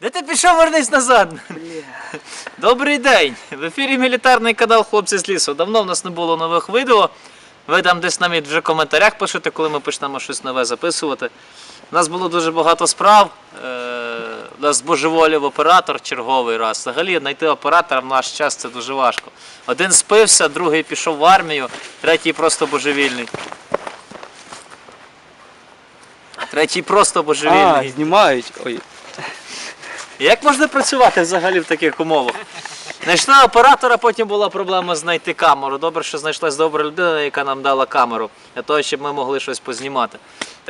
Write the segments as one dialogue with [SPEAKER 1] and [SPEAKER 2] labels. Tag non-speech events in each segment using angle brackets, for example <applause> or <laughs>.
[SPEAKER 1] Де ти пішов, вернись назад? Добрий день! В ефірі мілітарний канал Хлопці з лісу. Давно в нас не було нових відео. Ви там десь навіть вже в коментарях пишете, коли ми почнемо щось нове записувати. У нас було дуже багато справ. Е, У нас божеволів оператор черговий раз. Взагалі знайти оператора в наш час це дуже важко. Один спився, другий пішов в армію, третій просто божевільний. Третій просто божевільний.
[SPEAKER 2] А, знімають. Ой.
[SPEAKER 1] Як можна працювати взагалі в таких умовах? Знайшла оператора, потім була проблема знайти камеру. Добре, що знайшлась добра людина, яка нам дала камеру, для того, щоб ми могли щось познімати.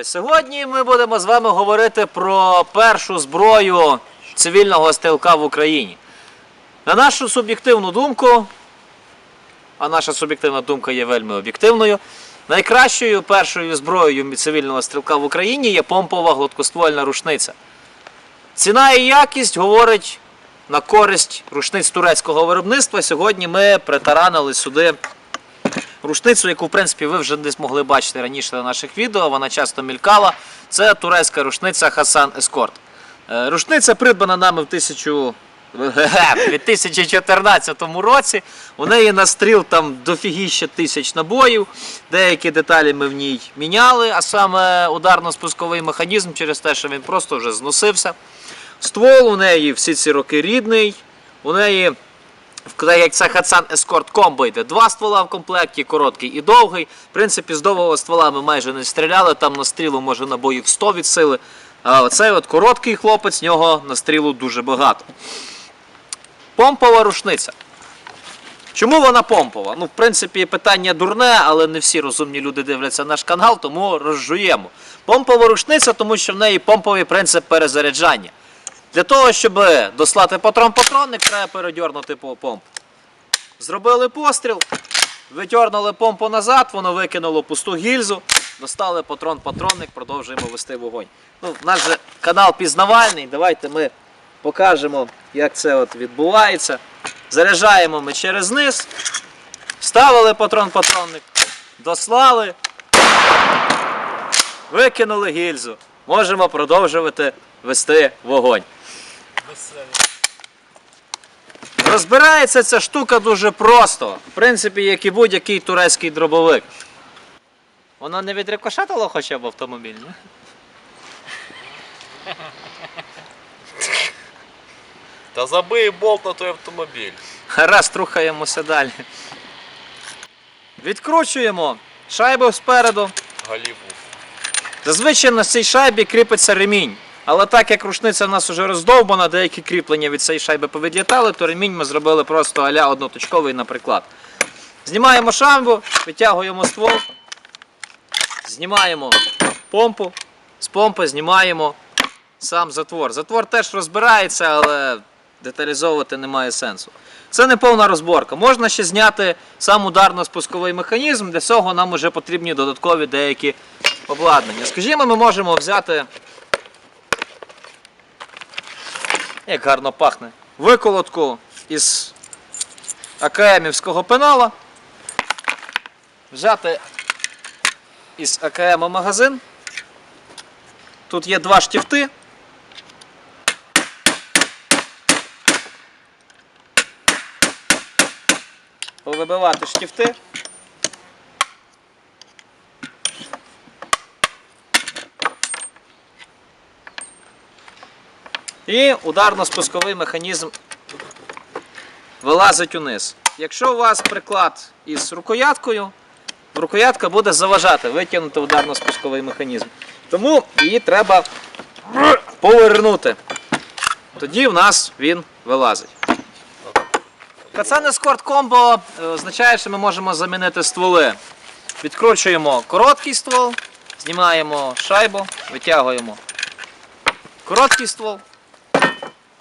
[SPEAKER 1] Сьогодні ми будемо з вами говорити про першу зброю цивільного стрілка в Україні. На нашу суб'єктивну думку, а наша суб'єктивна думка є вельми об'єктивною. Найкращою першою зброєю цивільного стрілка в Україні є помпова гладкоствольна рушниця. Ціна і якість говорить на користь рушниць турецького виробництва. Сьогодні ми притаранили сюди рушницю, яку в принципі ви вже десь могли бачити раніше на наших відео. Вона часто мількала. Це турецька рушниця Хасан Ескорт. Рушниця придбана нами в 1000 в 2014 році. У неї на стріл там дофігіще тисяч набоїв. Деякі деталі ми в ній міняли, а саме ударно-спусковий механізм через те, що він просто вже зносився. Ствол у неї всі ці роки рідний. У неї, як це Хатсан Escort Combo йде, два ствола в комплекті, короткий і довгий. В принципі, з довгого ствола ми майже не стріляли, там на стрілу може набоїв 100 від сили. А оцей от короткий хлопець, в нього на стрілу дуже багато. Помпова рушниця. Чому вона помпова? Ну, в принципі, питання дурне, але не всі розумні люди дивляться наш канал, тому розжуємо. Помпова рушниця, тому що в неї помповий принцип перезаряджання. Для того, щоб дослати патрон-патронник, треба передьорнути по помпу. Зробили постріл, витягнули помпу назад, воно викинуло пусту гільзу, достали патрон-патронник, продовжуємо вести вогонь. Ну, наш же канал пізнавальний, давайте ми покажемо, як це от відбувається. Заряджаємо ми через низ, вставили патрон-патронник, дослали, викинули гільзу. Можемо продовжувати вести вогонь. Розбирається ця штука дуже просто. В принципі, як і будь-який турецький дробовик. Воно не відрикошетило хоча б автомобіль, ні?
[SPEAKER 3] Та забий болт на той автомобіль.
[SPEAKER 1] Гаразд, рухаємося далі. Відкручуємо шайбу спереду.
[SPEAKER 3] Голіву.
[SPEAKER 1] Зазвичай на цій шайбі кріпиться ремінь. Але так як рушниця в нас вже роздовбана, деякі кріплення від цієї шайби повідлітали, то ремінь ми зробили просто аля одноточковий на приклад. Знімаємо шайбу, витягуємо ствол, знімаємо помпу, з помпи знімаємо сам затвор. Затвор теж розбирається, але деталізовувати немає сенсу. Це не повна розборка. Можна ще зняти сам ударно-спусковий механізм, для цього нам вже потрібні додаткові деякі обладнання. Скажімо, ми можемо взяти. Як гарно пахне. Виколотку із АКМівського пенала. Взяти із АКМ магазин. Тут є два штифти. Повибивати штифти. І ударно-спусковий механізм вилазить униз. Якщо у вас приклад із рукояткою, рукоятка буде заважати витягнути ударно-спусковий механізм. Тому її треба повернути. Тоді в нас він вилазить. Кацан Escort Combo е, означає, що ми можемо замінити стволи. Відкручуємо короткий ствол, знімаємо шайбу, витягуємо короткий ствол,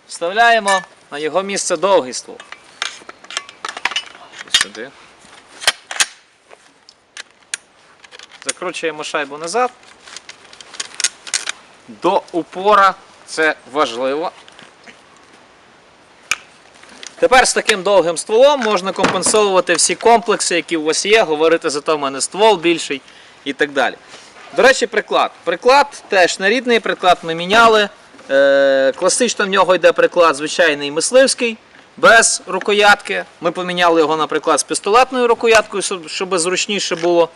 [SPEAKER 1] вставляємо на його місце довгий ствол. Сюди. Закручуємо шайбу назад. До упора це важливо. Тепер з таким довгим стволом можна компенсовувати всі комплекси, які у вас є, говорити зато в мене ствол більший і так далі. До речі, приклад. Приклад теж нарідний, приклад ми міняли. Е, класично в нього йде приклад звичайний мисливський, без рукоятки. Ми поміняли його, наприклад, з пістолетною рукояткою, щоб- щоб зручніше було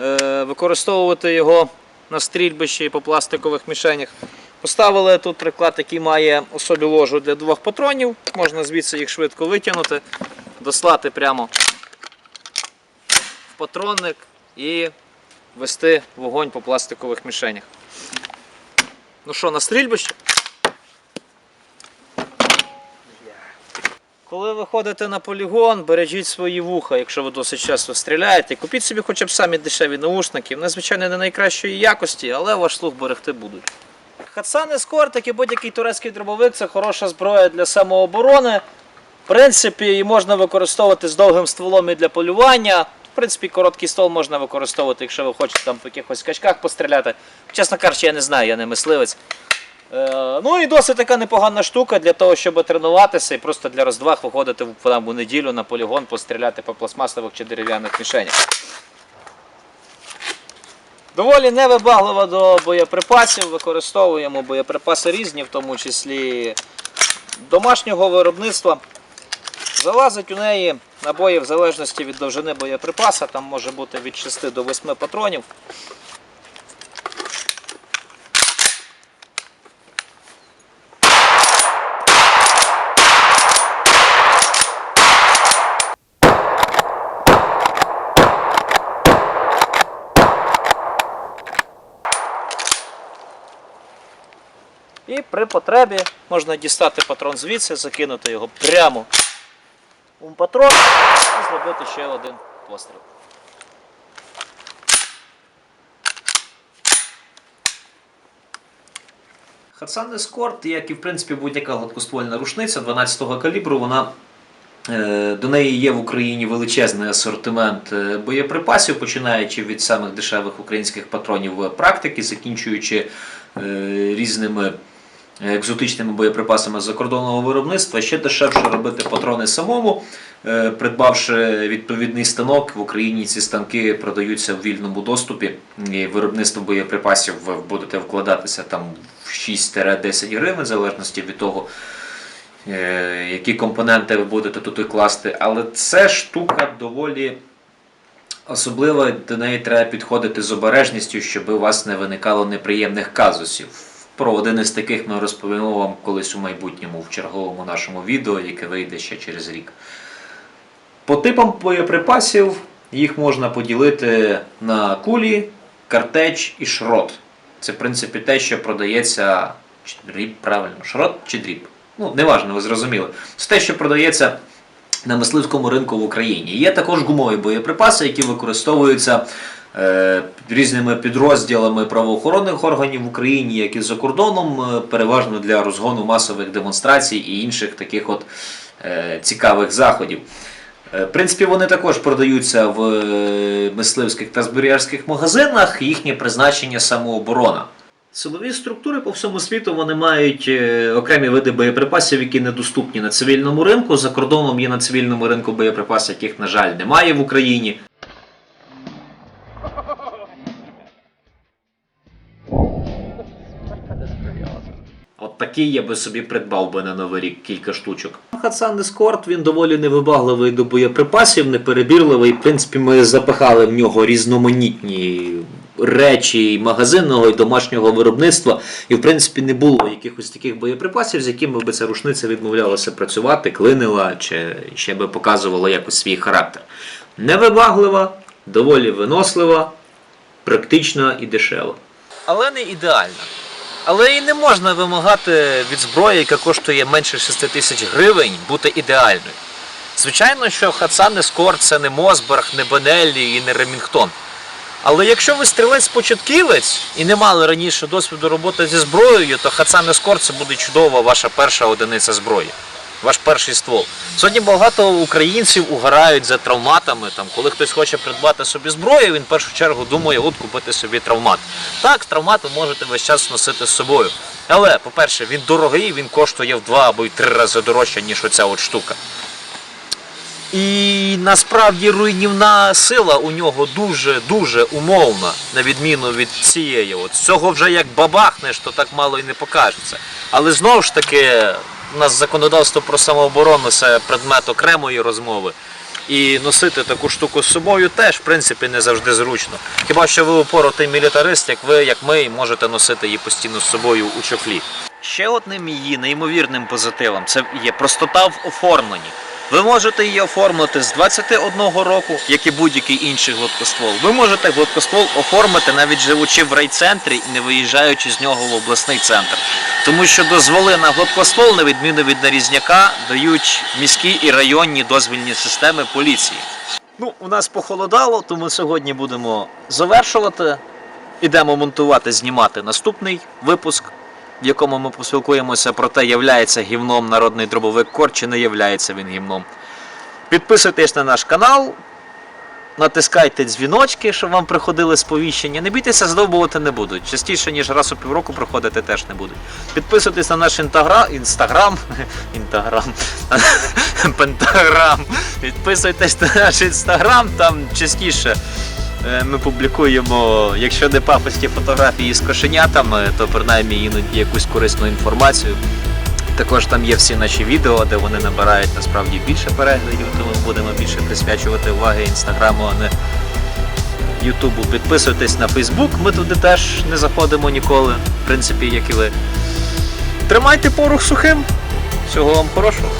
[SPEAKER 1] е, використовувати його на стрільбищі і по пластикових мішенях. Поставили тут приклад, який має у собі ложу для двох патронів. Можна звідси їх швидко витягнути, дослати прямо в патронник і вести вогонь по пластикових мішенях. Ну що, на стрільбище? Коли ви ходите на полігон, бережіть свої вуха, якщо ви досить часто стріляєте. Купіть собі хоча б самі дешеві наушники. Вони, звичайно, не найкращої якості, але ваш слух берегти будуть. Хатсан Ескорт, як і будь-який турецький дробовик, це хороша зброя для самооборони. В принципі, її можна використовувати з довгим стволом і для полювання. В принципі, короткий ствол можна використовувати, якщо ви хочете там по якихось качках постріляти. Чесно кажучи, я не знаю, я не мисливець. Е, ну і досить така непогана штука для того, щоб тренуватися і просто для роздваг виходити в, там, у неділю на полігон, постріляти по пластмасових чи дерев'яних мішенях. Доволі невибаглива до боєприпасів, використовуємо боєприпаси різні, в тому числі домашнього виробництва. Залазить у неї набої в залежності від довжини боєприпаса, там може бути від 6 до 8 патронів. І при потребі можна дістати патрон звідси, закинути його прямо у патрон і зробити ще один постріл. Хасан Ескорт, як і в принципі будь-яка гладкоствольна рушниця 12-го калібру, вона Е, До неї є в Україні величезний асортимент е, боєприпасів, починаючи від самих дешевих українських патронів практики, закінчуючи е, різними екзотичними боєприпасами закордонного виробництва. Ще дешевше робити патрони самому. Е, Придбавши відповідний станок, в Україні ці станки продаються в вільному доступі. І виробництво боєприпасів ви будете вкладатися там в 6-10 гривень, в залежності від того, е, які компоненти ви будете тут класти. Але це штука доволі особлива, до неї треба підходити з обережністю, щоб у вас не виникало неприємних казусів. Про один із таких ми розповімо вам колись у майбутньому в черговому нашому відео, яке вийде ще через рік. По типам боєприпасів їх можна поділити на кулі, картеч і шрот. Це, в принципі, те, що продається. Дріб, правильно, шрот чи дріб. Ну, неважно, ви зрозуміли. Це те, що продається на мисливському ринку в Україні. Є також гумові боєприпаси, які використовуються різними підрозділами правоохоронних органів в Україні, як і за кордоном, е, переважно для розгону масових демонстрацій і інших таких от е, цікавих заходів. Е, В принципі, вони також продаються в е, мисливських та зберігальських магазинах. Їхнє призначення самооборона. Силові структури по всьому світу вони мають е, окремі види боєприпасів, які недоступні на цивільному ринку. За кордоном є на цивільному ринку боєприпаси, яких, на жаль, немає в Україні. Такий я би собі придбав би на новий рік кілька штучок. Хасан Дискорд він доволі невибагливий до боєприпасів, неперебірливий. В принципі, ми запихали в нього різноманітні речі і магазинного і домашнього виробництва. І в принципі не було якихось таких боєприпасів, з якими би ця рушниця відмовлялася працювати, клинила чи ще би показувала якось свій характер. Невибаглива, доволі винослива, практична і дешева. Але не ідеальна. Але і не можна вимагати від зброї, яка коштує менше 6 тисяч гривень, бути ідеальною. Звичайно, що Хасан Скор це не Мосберг, не Бенеллі і не Ремінгтон. Але якщо ви стрілець-початківець і не мали раніше досвіду роботи зі зброєю, то Хацан Ескор це буде чудова ваша перша одиниця зброї. Ваш перший ствол. Сьогодні багато українців угорають за травматами. Там, коли хтось хоче придбати собі зброю, він в першу чергу думає, от купити собі травмат. Так, травмат ви можете весь час носити з собою. Але, по-перше, він дорогий, він коштує в два або й три рази дорожче, ніж оця от штука. І насправді руйнівна сила у нього дуже дуже умовна, на відміну від цієї. От цього вже як бабахнеш, то так мало і не покажеться. Але знову ж таки, у нас законодавство про самооборону це предмет окремої розмови. І носити таку штуку з собою теж, в принципі, не завжди зручно. Хіба що ви упоротий мілітарист, як ви, як ми, можете носити її постійно з собою у чохлі. Ще одним її неймовірним позитивом це є простота в оформленні. Ви можете її оформити з 21 року, як і будь-який інший гладкоствол. Ви можете гладкоствол оформити навіть живучи в райцентрі і не виїжджаючи з нього в обласний центр. Тому що дозволи на гладкоствол, на відміну від нарізняка, дають міські і районні дозвільні системи поліції. Ну, у нас похолодало, тому сьогодні будемо завершувати. Ідемо монтувати, знімати наступний випуск, в якому ми поспілкуємося про те, являється гівном народний дробовик Кор чи не являється він гівном. Підписуйтесь на наш канал, натискайте дзвіночки, щоб вам приходили сповіщення. Не бійтеся, здовбувати не будуть. Частіше, ніж раз у півроку приходити теж не будуть. Підписуйтесь на наш інтагра... інстаграм. <laughs> Інтаграм. <laughs> Пентаграм. Підписуйтесь на наш інстаграм, там частіше. Е, Ми публікуємо, якщо не пафості фотографії з кошенятами, то принаймні іноді якусь корисну інформацію. Також там є всі наші відео, де вони набирають насправді більше переглядів, тому будемо більше присвячувати уваги інстаграму, а не Ютубу. Підписуйтесь на Фейсбук, ми туди теж не заходимо ніколи, в принципі, як і ви. Тримайте порох сухим. Всього вам хорошого.